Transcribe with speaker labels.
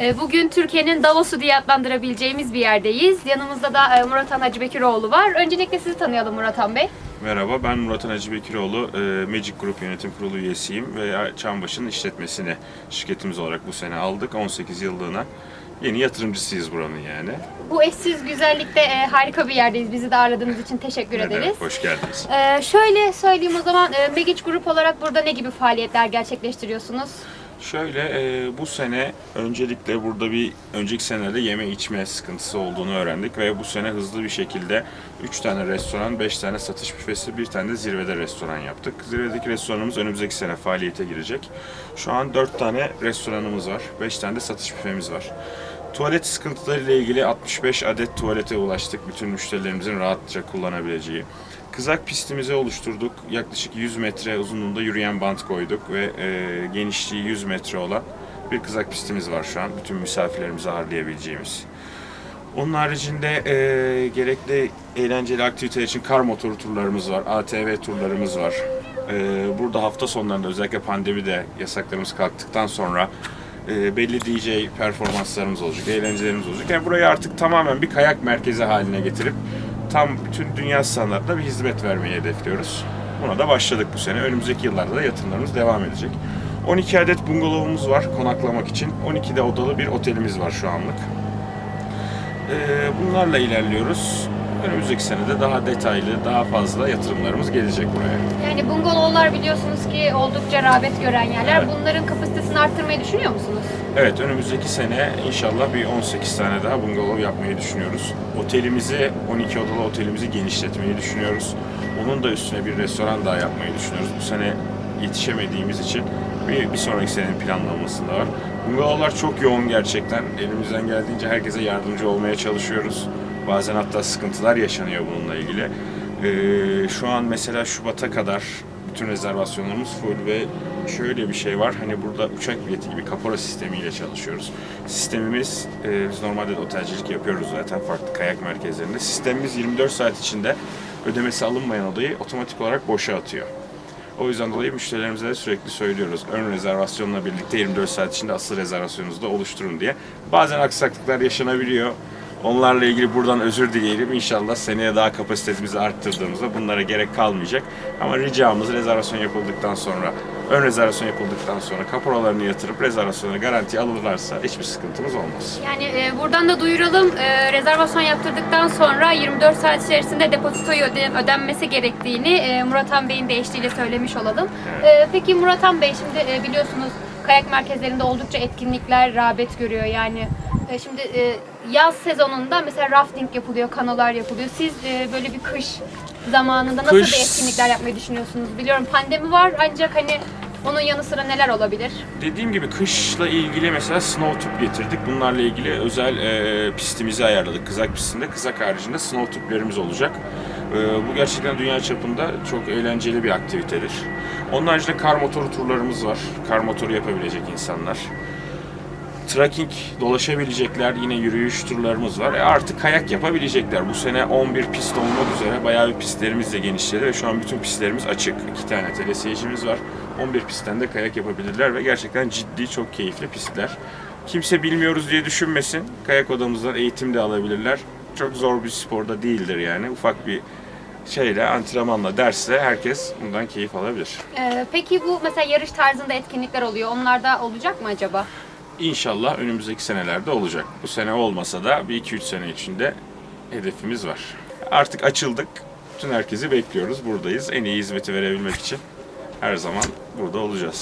Speaker 1: Ee, Bugün Türkiye'nin Davos'u diye adlandırabileceğimiz bir yerdeyiz. Yanımızda da e, Murat Hacı Bekiroğlu var. Öncelikle sizi tanıyalım Murat Han Bey.
Speaker 2: Merhaba, ben Murat Bekiroğlu. e, Magic Group Yönetim Kurulu üyesiyim ve Çambaşı'nın işletmesini şirketimiz olarak bu sene aldık. 18 yıllığına yeni yatırımcısıyız buranın yani.
Speaker 1: Bu eşsiz güzellikte e, harika bir yerdeyiz. Bizi de ağırladığınız için teşekkür
Speaker 2: Ne
Speaker 1: ederiz.
Speaker 2: demek, hoş geldiniz.
Speaker 1: Ee, şöyle söyleyeyim o zaman e, Megic Grup olarak burada ne gibi faaliyetler gerçekleştiriyorsunuz?
Speaker 2: Şöyle, e, bu sene öncelikle burada bir önceki senelerde yeme içme sıkıntısı olduğunu öğrendik ve bu sene hızlı bir şekilde 3 tane restoran, 5 tane satış büfesi, bir tane de zirvede restoran yaptık. Zirvedeki restoranımız önümüzdeki sene faaliyete girecek. Şu an 4 tane restoranımız var, 5 tane de satış büfemiz var. Tuvalet sıkıntıları ile ilgili 65 adet tuvalete ulaştık. Bütün müşterilerimizin rahatça kullanabileceği. Kızak pistimizi oluşturduk. Yaklaşık 100 metre uzunluğunda yürüyen bant koyduk ve e, genişliği 100 metre olan bir kızak pistimiz var şu an. Bütün misafirlerimizi ağırlayabileceğimiz. Onun haricinde e, gerekli eğlenceli aktiviteler için kar motoru turlarımız var, ATV turlarımız var. E, burada hafta sonlarında özellikle pandemide yasaklarımız kalktıktan sonra e, belli DJ performanslarımız olacak, eğlencelerimiz olacak. Yani burayı artık tamamen bir kayak merkezi haline getirip tam bütün dünya standartında bir hizmet vermeyi hedefliyoruz. Buna da başladık bu sene. Önümüzdeki yıllarda da yatırımlarımız devam edecek. 12 adet bungalovumuz var konaklamak için. 12 de odalı bir otelimiz var şu anlık. Ee, bunlarla ilerliyoruz. Önümüzdeki senede daha detaylı, daha fazla yatırımlarımız gelecek buraya.
Speaker 1: Yani bungalovlar biliyorsunuz ki oldukça rağbet gören yerler.
Speaker 2: Evet.
Speaker 1: Bunların kapasitesini arttırmayı düşünüyor musunuz?
Speaker 2: Evet, önümüzdeki sene inşallah bir 18 tane daha bungalov yapmayı düşünüyoruz. Otelimizi, 12 odalı otelimizi genişletmeyi düşünüyoruz. Onun da üstüne bir restoran daha yapmayı düşünüyoruz. Bu sene yetişemediğimiz için bir, bir sonraki senenin planlanmasında var. Bungalovlar çok yoğun gerçekten. Elimizden geldiğince herkese yardımcı olmaya çalışıyoruz. Bazen hatta sıkıntılar yaşanıyor bununla ilgili. Ee, şu an mesela Şubat'a kadar bütün rezervasyonlarımız full ve şöyle bir şey var. Hani burada uçak bileti gibi kapora sistemiyle çalışıyoruz. Sistemimiz, e, biz normalde de otelcilik yapıyoruz zaten farklı kayak merkezlerinde. Sistemimiz 24 saat içinde ödemesi alınmayan odayı otomatik olarak boşa atıyor. O yüzden dolayı müşterilerimize de sürekli söylüyoruz. Ön rezervasyonla birlikte 24 saat içinde asıl rezervasyonunuzu da oluşturun diye. Bazen aksaklıklar yaşanabiliyor. Onlarla ilgili buradan özür dileyelim. İnşallah seneye daha kapasitemizi arttırdığımızda bunlara gerek kalmayacak. Ama ricamız rezervasyon yapıldıktan sonra, ön rezervasyon yapıldıktan sonra kaporalarını yatırıp rezervasyonu garanti alırlarsa hiçbir sıkıntımız olmaz.
Speaker 1: Yani e, buradan da duyuralım. E, rezervasyon yaptırdıktan sonra 24 saat içerisinde depozitoyu öde- ödenmesi gerektiğini e, Murat Han Bey'in de eşliğiyle söylemiş olalım. E, peki Murat Han Bey şimdi e, biliyorsunuz kayak merkezlerinde oldukça etkinlikler rağbet görüyor. Yani e, şimdi e, yaz sezonunda mesela rafting yapılıyor, kanolar yapılıyor. Siz e, böyle bir kış zamanında nasıl
Speaker 2: Kış-
Speaker 1: bir etkinlikler yapmayı düşünüyorsunuz? Biliyorum pandemi var ancak hani onun yanı sıra neler olabilir?
Speaker 2: Dediğim gibi kışla ilgili mesela snow tüp getirdik. Bunlarla ilgili özel e, pistimizi ayarladık. Kızak pistinde. Kızak haricinde snow tüplerimiz olacak. E, bu gerçekten dünya çapında çok eğlenceli bir aktivitedir. Onun haricinde kar motoru turlarımız var. Kar motoru yapabilecek insanlar. Trekking dolaşabilecekler, yine yürüyüş turlarımız var. E artık kayak yapabilecekler. Bu sene 11 pist olmak üzere bayağı bir pistlerimiz de genişledi ve şu an bütün pistlerimiz açık. İki tane telesiyecimiz var. 11 pistten de kayak yapabilirler ve gerçekten ciddi, çok keyifli pistler. Kimse bilmiyoruz diye düşünmesin. Kayak odamızdan eğitim de alabilirler. Çok zor bir sporda değildir yani. Ufak bir şeyle, antrenmanla, dersle herkes bundan keyif alabilir.
Speaker 1: Ee, peki bu mesela yarış tarzında etkinlikler oluyor. Onlarda olacak mı acaba?
Speaker 2: İnşallah önümüzdeki senelerde olacak. Bu sene olmasa da bir 2-3 sene içinde hedefimiz var. Artık açıldık. Bütün herkesi bekliyoruz. Buradayız. En iyi hizmeti verebilmek için her zaman burada olacağız.